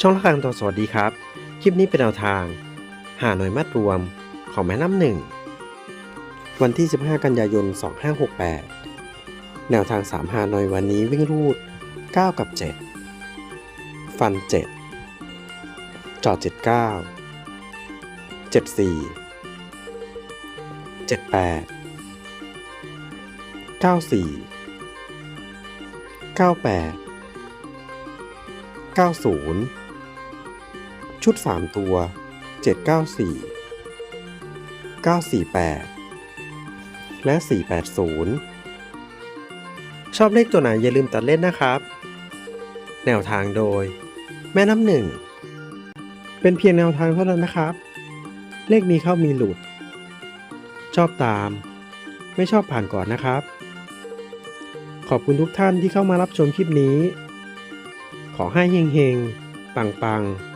ช่องละครังตัวสวัสดีครับ คลิปนี้เป็นแนวทาง หาหน่วยมัดรวมของแม่น้ำหนึ่ง วันที่ 15 กันยายน 2568 แนวทาง 3 หาหน่วยวันนี้วิ่งรูด 9 กับ 7 ฟัน 7 จอด 79 74 78 94 98 90 ชุด 3 ตัว 794 948 และ 480 ชอบเลขตัวไหนอย่าลืมตัดเล่นนะครับ แนวทางโดย แม่น้ำหนึ่ง เป็นเพียงแนวทางเท่านั้นนะครับ เลขมีเข้ามีหลุด ชอบตาม ไม่ชอบผ่านก่อนนะครับ ขอบคุณทุกท่านที่เข้ามารับชมคลิปนี้ ขอให้เฮงๆ ปังๆ